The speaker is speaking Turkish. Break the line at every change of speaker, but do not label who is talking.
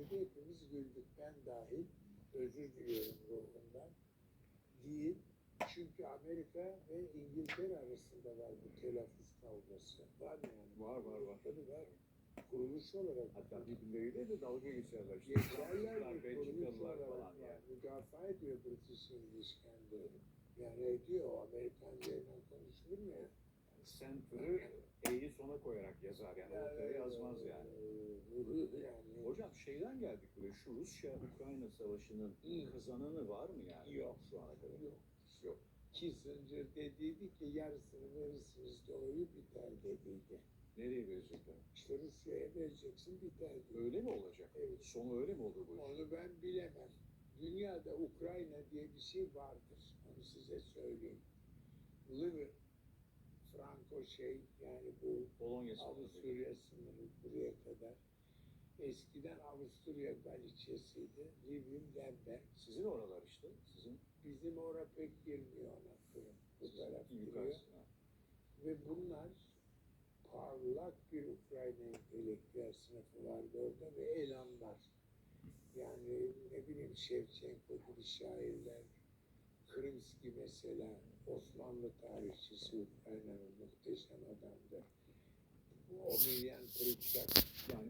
dedi. Hepimiz güldük. Ben dahil. Özür diliyorum ruhundan. Değil. Çünkü Amerika ve İngiltere arasında var bu telaffuz kavgası. Var yani.
Var, var, var.
Tabii var. Kuruluş olarak.
Hatta birbirleriyle de dalga geçerler.
Geçerler bir kuruluş olarak
falan yani.
Müdafaa ediyor British English kendileri. Yani ediyor. O Amerikancayla konuşulur mu?
Center'ı E'yi sona koyarak yazar yani ortaya yazmaz yani.
Ee, yani.
Hocam şeyden geldik buraya. Şu Rusya-Ukrayna savaşının kazananı var mı yani?
Yok.
Şu ana kadar.
Yok.
Yok.
Kissinger dediydi ki yarısını verirsiniz doğuyu biter dediydi.
Nereye verecekler?
İşte Rusya'ya vereceksin biter dedi.
Öyle mi olacak?
Evet.
Sonu öyle mi olur bu iş?
Onu ben bilemem. Dünyada Ukrayna diye bir şey vardır. Onu size söyleyeyim. Liver, Franco şey yani bu
Polonya.
Avusturya sınırı buraya kadar. Eskiden Avusturya Galiçesiydi. Livim Lemberg.
Sizin oralar işte. Sizin
Bizim oraya pek girmiyor ona kırım. Bu taraf giriyor. Ve bunlar parlak bir Ukrayna entelektüel sınıfı vardı orada ve elanlar. Yani ne bileyim Şevçenko gibi şairler, Krimski mesela Osmanlı tarihçisi Ukrayna'nın muhteşem adamdı. O Milyan Pritchard
Yani